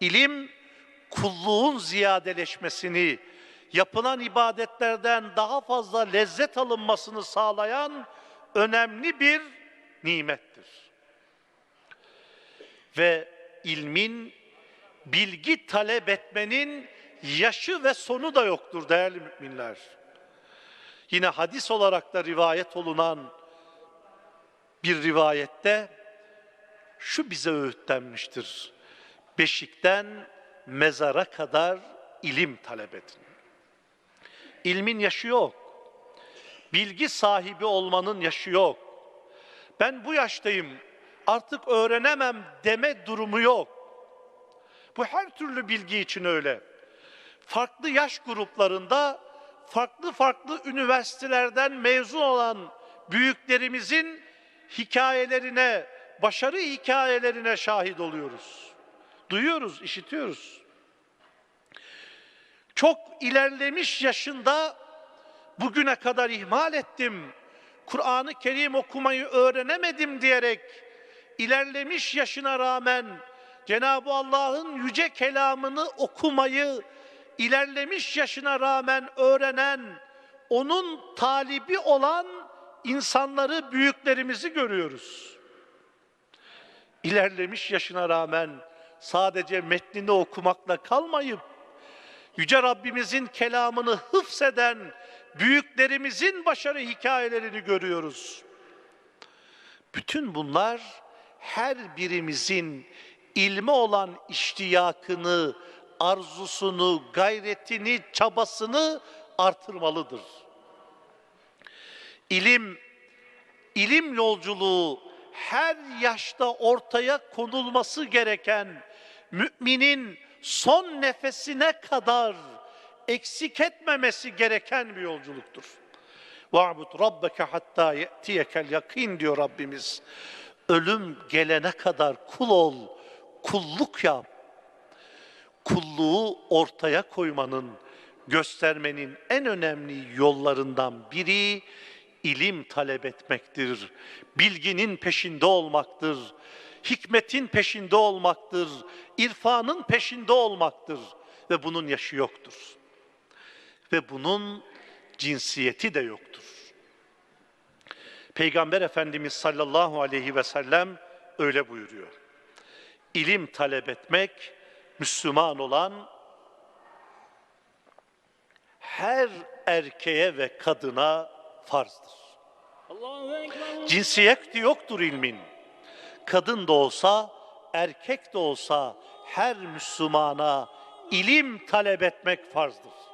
İlim kulluğun ziyadeleşmesini, yapılan ibadetlerden daha fazla lezzet alınmasını sağlayan önemli bir nimettir. Ve ilmin bilgi talep etmenin yaşı ve sonu da yoktur değerli müminler. Yine hadis olarak da rivayet olunan bir rivayette şu bize öğütlenmiştir. Beşikten mezara kadar ilim talep edin. İlmin yaşı yok. Bilgi sahibi olmanın yaşı yok. Ben bu yaştayım, artık öğrenemem deme durumu yok. Bu her türlü bilgi için öyle. Farklı yaş gruplarında farklı farklı üniversitelerden mezun olan büyüklerimizin hikayelerine, başarı hikayelerine şahit oluyoruz. Duyuyoruz, işitiyoruz. Çok ilerlemiş yaşında bugüne kadar ihmal ettim. Kur'an-ı Kerim okumayı öğrenemedim diyerek ilerlemiş yaşına rağmen Cenab-ı Allah'ın yüce kelamını okumayı ilerlemiş yaşına rağmen öğrenen, onun talibi olan insanları, büyüklerimizi görüyoruz. İlerlemiş yaşına rağmen sadece metnini okumakla kalmayıp, Yüce Rabbimizin kelamını hıfseden büyüklerimizin başarı hikayelerini görüyoruz. Bütün bunlar her birimizin ilme olan iştiyakını, arzusunu, gayretini, çabasını artırmalıdır. İlim, ilim yolculuğu her yaşta ortaya konulması gereken müminin son nefesine kadar eksik etmemesi gereken bir yolculuktur. Va'bud rabbeke hatta ye'tiyekel yakin diyor Rabbimiz. Ölüm gelene kadar kul ol, kulluk yap. Kulluğu ortaya koymanın, göstermenin en önemli yollarından biri ilim talep etmektir. Bilginin peşinde olmaktır. Hikmetin peşinde olmaktır. irfanın peşinde olmaktır. Ve bunun yaşı yoktur. Ve bunun cinsiyeti de yoktur. Peygamber Efendimiz sallallahu aleyhi ve sellem öyle buyuruyor. İlim talep etmek Müslüman olan her erkeğe ve kadına farzdır. Cinsiyeti yoktur ilmin. Kadın da olsa, erkek de olsa her Müslümana ilim talep etmek farzdır.